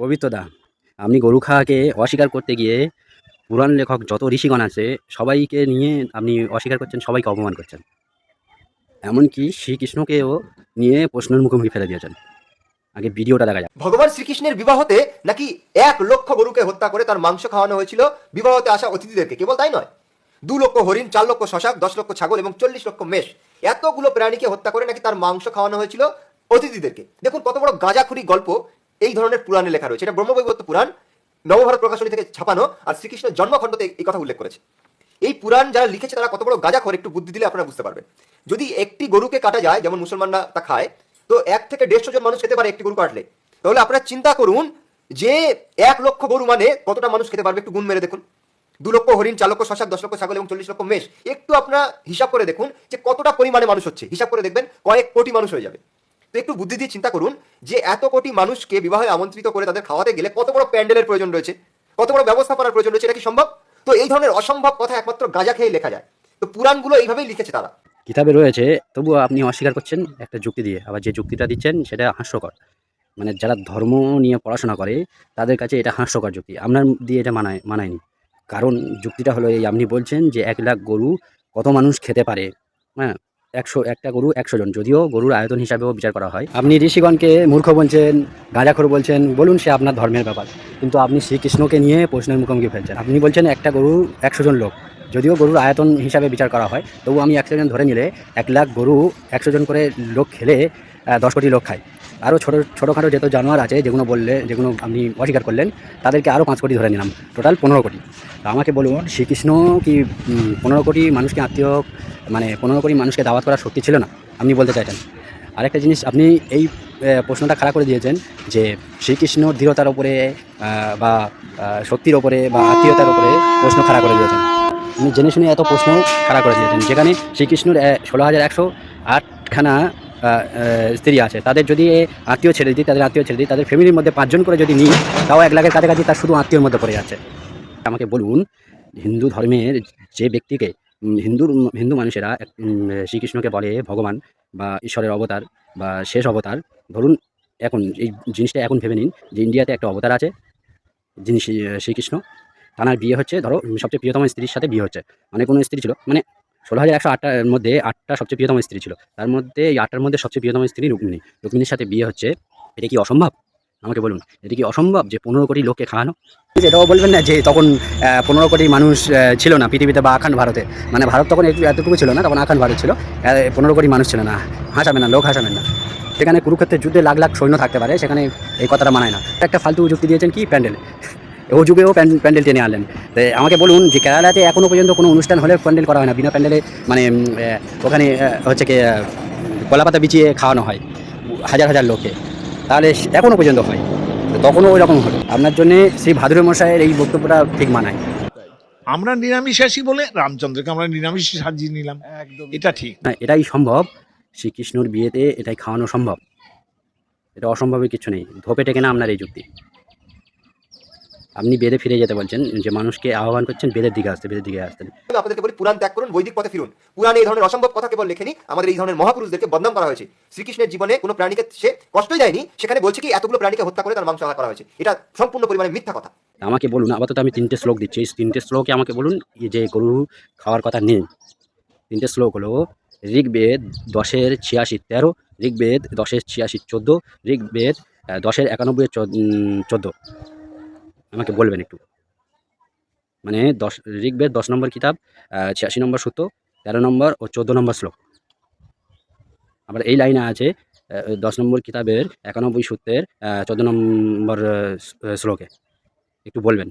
পবিত্রদা আপনি গরু খাওয়াকে অস্বীকার করতে গিয়ে পুরাণ লেখক যত ঋষিগণ আছে, সবাইকে নিয়ে আপনি অস্বীকার করছেন, সবাইকে অপমান করছেন। এমনকি শ্রীকৃষ্ণকেও নিয়ে প্রশ্নের মুখোমুখি ফেলে দিয়েছেন। আগে ভিডিওটা দেখা যাক। ভগবান শ্রীকৃষ্ণের বিবাহতে নাকি এক লক্ষ গরুকে হত্যা করে তার মাংস খাওয়ানো হয়েছিল? বিবাহতে আসা অতিথিদেরকে কেবল তাই নয়। দু লক্ষ হরিণ, চার লক্ষ শশাক, দশ লক্ষ ছাগল এবং চল্লিশ লক্ষ মেষ এতগুলো প্রাণীকে হত্যা করে নাকি তার মাংস খাওয়ানো হয়েছিল অতিথিদেরকে? দেখুন কত বড় গাঁজাখুরি গল্প এই ধরনের পুরাণে লেখা রয়েছে। এটা ব্রহ্মবৈবর্ত পুরাণ, নবভারত প্রকাশনী থেকে ছাপানো, আর শ্রীকৃষ্ণের জন্মখণ্ডতে এই কথা উল্লেখ করেছে। এই পুরাণ যারা লিখেছে, তারা কত বড় গাঁজাখোর, একটু বুদ্ধি দিলে আপনারা বুঝতে পারবেন। যদি একটি গরুকে কাটা যায়, যেমন মুসলমানরা তা খায়, তো এক থেকে দেড়শো জন মানুষ খেতে পারে একটি গরু কাটলে। তাহলে আপনারা চিন্তা করুন যে এক লক্ষ গরু মানে কতটা মানুষ খেতে পারবে, একটু গুণ মেরে দেখুন। দু লক্ষ হরিণ, চার লক্ষ শশাক দশ লক্ষ ছাগল এবং চল্লিশ লক্ষ মেষ। একটু আপনারা হিসাব করে দেখুন যে কতটা পরিমাণে মানুষ হচ্ছে। হিসাব করে দেখবেন কয়েক কোটি মানুষ হয়ে যাবে। তো একটু বুদ্ধি দিয়ে চিন্তা করুন যে এত কোটি মানুষকে বিবাহে আমন্ত্রিত করে তাদের খাওয়াতে গেলে কত বড় প্যান্ডেলের প্রয়োজন রয়েছে? কত বড় ব্যবস্থাপনার প্রয়োজন রয়েছে? এটা কি সম্ভব? তো এই ধরনের অসম্ভব কথা একমাত্র গাঁজা খেয়ে লেখা যায়। তো পুরাণগুলো এইভাবেই লিখেছে তারা। কিতাবে রয়েছে, তবুও আপনি অস্বীকার করছেন একটা যুক্তি দিয়ে, আবার যে যুক্তিটা দিচ্ছেন সেটা হাস্যকর। মানে যারা ধর্ম নিয়ে পড়াশোনা করে, তাদের কাছে এটা হাস্যকর যুক্তি। আপনার দিয়ে এটা মানায়, মানায়নি। কারণ যুক্তিটা হলো এই, আপনি বলছেন যে এক লাখ গরু কত মানুষ খেতে পারে? হ্যাঁ একশো, একটা গরু একশো জন। যদিও গরুর আয়তন হিসাবেও বিচার করা হয়। আপনি ঋষিগণকে মূর্খ বলছেন, গাঁজাখোর বলছেন, বলুন সে আপনার ধর্মের ব্যাপার। কিন্তু আপনি শ্রীকৃষ্ণকে নিয়ে প্রশ্নের মুখোমুখি ফেলছেন আপনি বলছেন একটা গরু একশো জন লোক। যদিও গরুর আয়তন হিসাবে বিচার করা হয়, তবু আমি একশো জন ধরে নিলে এক লাখ গরু একশো জন করে লোক খেলে দশ কোটি লোক খায়। আরও ছোটো, ছোটোখাটো যত জানোয়ার আছে, যেগুলো বললে, যেগুলো আপনি অস্বীকার করলেন, তাদেরকে আরও পাঁচ কোটি ধরে নিলাম। টোটাল পনেরো কোটি। তো আমাকে বলুন, শ্রীকৃষ্ণ কি পনেরো কোটি মানুষকে আত্মীয় মানে পনেরো কোটি মানুষকে দাওয়াত করার শক্তি ছিল না? আপনি বলতে চাইছেন আরেকটা জিনিস, আপনি এই প্রশ্নটা খাড়া করে দিয়েছেন যে শ্রীকৃষ্ণর দৃঢ়তার ওপরে বা শক্তির ওপরে বা আত্মীয়তার উপরে প্রশ্ন খাড়া করে দিয়েছেন। আপনি জেনে শুনে এত প্রশ্ন খাড়া করে দিয়েছেন। যেখানে শ্রীকৃষ্ণর ষোলো হাজার একশো আটখানা স্ত্রী আছে। তাদের যদি আত্মীয় ছেড়ে দিই তাদের আত্মীয় ছেড়ে দিই তাদের ফ্যামিলির মধ্যে পাঁচজন করে যদি নিই তাও এক লাখের কাছাকাছি তার শুধু আত্মীয়র মধ্যে পড়ে যাচ্ছে। আমাকে বলুন হিন্দু ধর্মের যে ব্যক্তিকে উম, হিন্দুর হিন্দু মানুষেরা শ্রীকৃষ্ণকে বলে ভগবান বা ঈশ্বরের অবতার বা শেষ অবতার ধরুন এখন এই জিনিসটা এখন ভেবে নিন যে ইন্ডিয়াতে একটা অবতার আছে যিনি শ্রী- শ্রীকৃষ্ণ তার বিয়ে হচ্ছে ধরো সবচেয়ে প্রিয়তম স্ত্রীর সাথে বিয়ে হচ্ছে। অনেক কোনো স্ত্রী ছিল মানে ষোলো হাজার একশো আটটার মধ্যে আটটা সবচেয়ে প্রিয়তম স্ত্রী ছিল। তার মধ্যে এই আটটার মধ্যে সবচেয়ে প্রিয়তম স্ত্রী রুক্মিণী। রুক্মিণীর সাথে বিয়ে হচ্ছে, এটা কি অসম্ভব? আমাকে বলুন, এটা কি অসম্ভব যে পনেরো কোটি লোককে খাওয়ানো? এটাও বলবেন না যে তখন পনেরো কোটি মানুষ ছিল না পৃথিবীতে বা আখান ভারতে। মানে ভারত তখন এতটুকু ছিল না, তখন আখান ভারত ছিল। পনেরো কোটি মানুষ ছিল না, হাসাবেন না, লোক হাসাবেন না। সেখানে কুরুক্ষেত্রের যুদ্ধে লাখ লাখ সৈন্য থাকতে পারে, সেখানে এই কথাটা মানায় না। একটা ফালতু যুক্তি দিয়েছেন কি, প্যান্ডেল? ও যুগেও প্যান্ডেল টেনে আনলেন। তো আমাকে বলুন যে কেরালাতে এখনও পর্যন্ত কোনো অনুষ্ঠান হলে প্যান্ডেল করা হয় না বিনা প্যান্ডেলে মানে ওখানে হচ্ছে কি কলাপাতা বিছিয়ে খাওয়ানো হয় হাজার হাজার লোককে। তাহলে এখনও পর্যন্ত হয়। তো তখনও ওই রকম হলো। আপনার জন্যে শ্রী ভাদুর মশাইয়ের এই বক্তব্যটা ঠিক মানায়। আমরা নিরামিষাসী বলে রামচন্দ্রকে আমরা নিরামিষ সাজিয়ে নিলাম। এটা ঠিক। না এটাই সম্ভব। শ্রীকৃষ্ণর বিয়েতে এটাই খাওয়ানো সম্ভব। এটা অসম্ভবের কিছু নেই। ধোপে টেকে না আপনার এই যুক্তি। আপনি বেদে ফিরে যেতে বলছেন যে মানুষকে আহ্বান করছেন বেদের দিকে আসতে বেদের দিকে আসতেন আপনাদেরকে বলি পুরাণ ত্যাগ করুন বৈদিক পথে ফিরুন। পুরাণে এই ধরনের অসম্ভব কথা কেবল লেখেনি আমাদের এই ধরনের মহাপুরুষদেরকে বদনাম করা হয়েছে। শ্রীকৃষ্ণের জীবনে কোনো প্রাণীকে সে কষ্টই দেয়নি সেখানে বলছে কি এতগুলো প্রাণীকে হত্যা করে তার মাংস আহার করা হয়েছে। এটা সম্পূর্ণ পরিমাণে মিথ্যা কথা। আমাকে বলুন আপাতত আমি তিনটে শ্লোক দিচ্ছি। এই তিনটে শ্লোকে আমাকে বলুন যে গরু খাওয়ার কথা নেই তিনটে শ্লোক হলো ঋগ্বেদ দশের ছিয়াশি তেরো ঋগ্বেদ দশের ছিয়াশি চোদ্দ ঋগ্বেদ দশের একানব্বই চোদ্দ। আমাকে বলবেন একটু। মানে দশ, ঋগ্বেদ দশ নম্বর কিতাব ছিয়াশি নম্বর সূত্র, তেরো নম্বর ও চোদ্দ নম্বর শ্লোক। আবার এই লাইনে আছে দশ নম্বর কিতাবের একানব্বই সূত্রের চোদ্দ নম্বর শ্লোকে। একটু বলবেন।